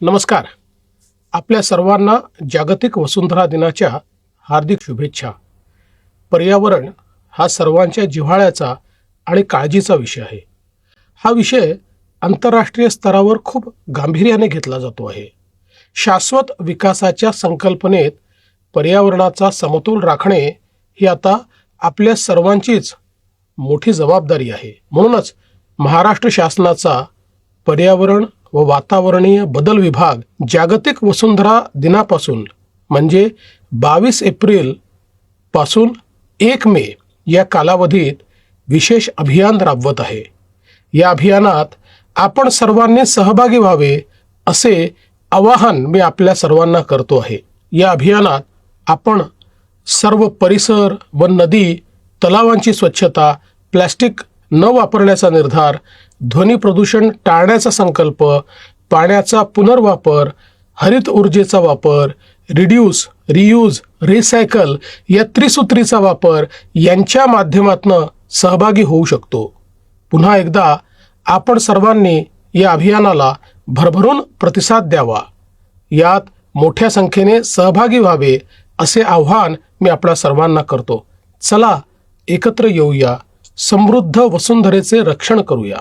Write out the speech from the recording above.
नमस्कार. आपल्या सर्वांना जागतिक वसुंधरा दिनाच्या हार्दिक शुभेच्छा. पर्यावरण हा सर्वांच्या जिव्हाळ्याचा आणि काळजीचा विषय आहे. हा विषय आंतरराष्ट्रीय स्तरावर खूप गांभीर्याने घेतला जातो आहे. शाश्वत विकासाच्या संकल्पनेत पर्यावरणाचा समतोल राखणे ही आता आपल्या सर्वांचीच मोठी जबाबदारी आहे. म्हणूनच महाराष्ट्र शासनाचा पर्यावरण व वातावरणीय बदल विभाग जागतिक वसुंधरा दिनापासून म्हणजे बावीस एप्रिलपासून एक मे या कालावधीत विशेष अभियान राबवत आहे. या अभियानात आपण सर्वांनी सहभागी व्हावे असे आवाहन मी आपल्या सर्वांना करतो आहे. या अभियानात आपण सर्व परिसर व नदी तलावांची स्वच्छता प्लॅस्टिक न वापरण्याचा निर्धार ध्वनी प्रदूषण टाळण्याचा संकल्प पाण्याचा पुनर्वापर हरित ऊर्जेचा वापर रिड्यूस रियूज रिसायकल या त्रिसूत्रीचा वापर यांच्या माध्यमातून सहभागी होऊ शकतो. पुन्हा एकदा आपण सर्वांनी या अभियानाला भरभरून प्रतिसाद द्यावा. यात मोठ्या संख्येने सहभागी व्हावे असे आव्हान मी आपल्या सर्वांना करतो. चला एकत्र येऊया. समृद्ध वसुंधरेचे रक्षण करूया.